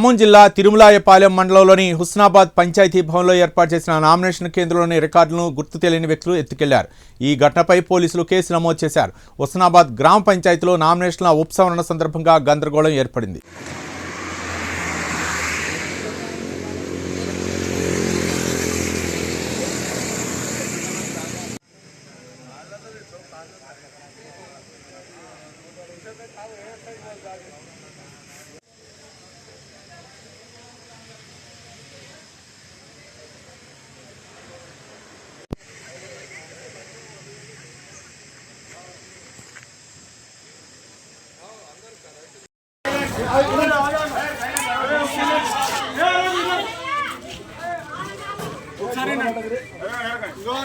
ఖమ్మం జిల్లా తిరుమలాయపాలెం మండలంలోని హుస్నాబాద్ పంచాయతీ భవన్లో ఏర్పాటు చేసిన నామినేషన్ కేంద్రంలోని రికార్డులను గుర్తు తెలియని వ్యక్తులు ఎత్తుకెళ్ళారు. ఈ ఘటనపై పోలీసులు కేసు నమోదు చేశారు. హుస్నాబాద్ గ్రామ పంచాయతీలో నామినేషన్ల ఉపసంహరణ సందర్భంగా గందరగోళం ఏర్పడింది.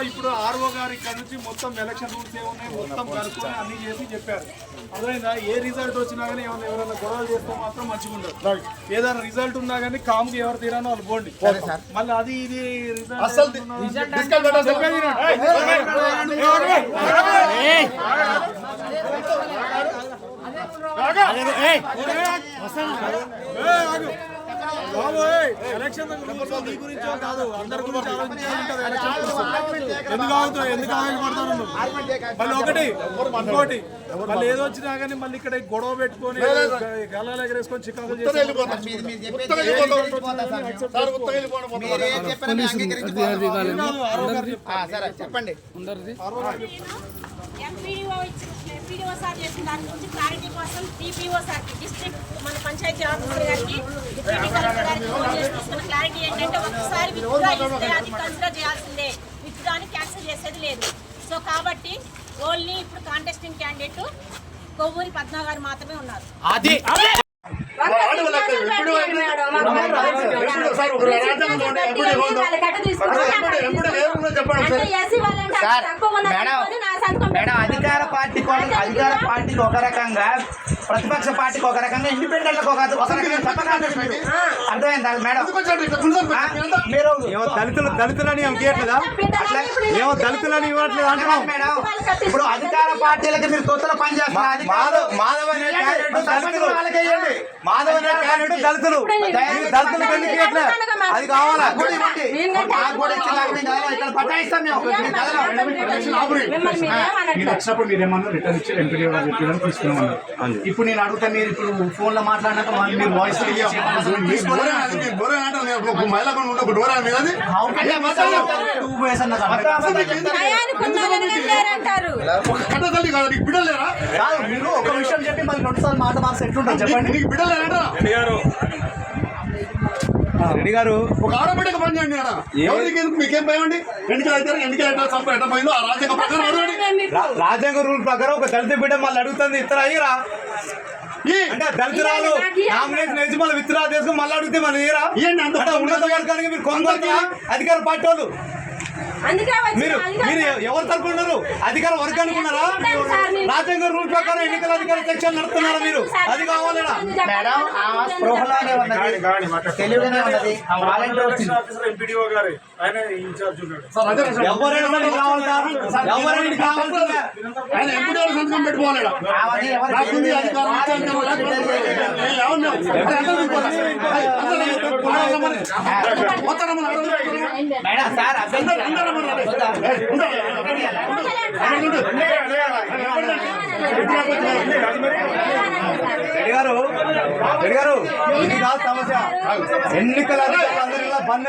ఇప్పుడు ఆర్ఓ గారు ఇక్కడ నుంచి మొత్తం ఎలక్షన్ రూల్స్ ఏమున్నాయి మొత్తం కనుక్కొని అన్ని చేసి చెప్పారు. అర్థమైందా? ఏ రిజల్ట్ వచ్చినా కానీ ఏమైనా ఎవరైనా గొడవలు చేస్తే మాత్రం మంచిగా ఉండదు ఏదైనా రిజల్ట్ ఉన్నా కానీ కామ్కి ఎవరు తీరానో వాళ్ళు పోండి. మళ్ళీ అది ఇది రిజల్ట్ కాదు. అందరి గురించి ఎందుకు ఆగుతావు ఎందుకు మళ్ళీ ఒకటి ఇంకోటి. మళ్ళీ ఏదో వచ్చినా కానీ మళ్ళీ ఇక్కడ గొడవ పెట్టుకొని గల్లాలు ఎగరేసుకొని చికాకులు చెప్పండి. సార్ చేసిన దాని గురించి క్లారిటీ కోసం టీపీఓ సార్కి డిస్ట్రిక్ట్ మన పంచాయతీ ఆఫీసర్ గారికి డిప్యూటీ కలెక్టర్ గారికి ఫోన్ చేసి తీసుకున్న క్లారిటీ ఏంటంటే ఒకసారి విత్డ్రా ఇస్తే అది కన్సిడర్ చేయాల్సిందే. విత్డ్రాని క్యాన్సిల్ చేసేది లేదు. సో కాబట్టి ఓన్లీ ఇప్పుడు కాంటెస్టింగ్ క్యాండిడేట్ కొవ్వూరి పద్మా గారు మాత్రమే ఉన్నారు. మేడం అధికార పార్టీ అధికార పార్టీకి ఒక రకంగా ప్రతిపక్ష పార్టీకి ఒక రకంగా ఇండిపెండెంట్ ఒక రకంగా. అర్థమైందా మేడం? మీరు ఏమో దళితులు దళితులని ఇవ్వట్లేదా ఏమో దళితులని ఇవ్వట్లేదు అంటున్నాం మేడం? ఇప్పుడు అధికార పార్టీలకి మీరు తొత్తుల పని చేస్తున్నారు మాధవ్ మాధవ్ అనే దళితులు. మాధవ్ అనే క్యాండిడేట్ దళితులు. అది కావాలా? కూడా ఇవ్వండి. మాకు కూడా ఇక్కడ పట్టాయిస్తాం మేము. మీరు వచ్చినప్పుడు మీరు ఏమన్నా రిటర్న్ ఇచ్చి ఎంపీడీ తీసుకున్నామన్నారు. ఇప్పుడు నేను అడుగుతా మీరు ఇప్పుడు ఫోన్లో మాట్లాడినాక మళ్ళీ మీరు వాయిస్ టూ వేస్ అన్న కాదు. మీరు ఒక విషయం చెప్పి మళ్ళీ రెండు సార్లు మాట మార్చి ఎట్లుంటుంది చెప్పండి. రెడ్డి గారు ఒక ఆడబిడ్డకు పని చేయండి ఎవరికి ఎందుకు మీకేం భయం అండి? ఎన్నికలు అయితే ఎన్నికలు అయితే చంప ఎట్ట పోయిందో ఆ రాజ్యాంగ ప్రకారం అడగండి రా- రాజ్యాంగ రూల్ ప్రకారం ఒక దళిత బిడ్డ మళ్ళీ అడుగుతుంది ఇతర అయ్యరా అంటే దళితురాలు నామినేషన్ వేసి మళ్ళీ విత్డ్రా చేసుకుని మళ్ళీ అడిగితే మళ్ళీ ఉన్నత వర్గానికి మీరు కొనుగోలు అధికార పార్టీ వాళ్ళు మీరు మీరు ఎవరు తరపు ఉన్నారు అధికార వర్గానికి ఉన్నారా రాజ్యాంగ రూల్ ప్రకారం ఎన్నికల అధికార సెక్షన్ నడుపుతున్నారా మీరు అది కావాలనా మేడం స్పృహలోనే ఉన్నది తెలివిగానే ఉన్నది. ఎవరైనా కావాలి సార్ ఎవరైనా కావాల్సిందే ఆయన ఎంపీ సంతకం పెట్టుకోవాలి అధికారం సార్ గారు. రెడ్డి గారు సమస్య. ఎన్నికల బంద్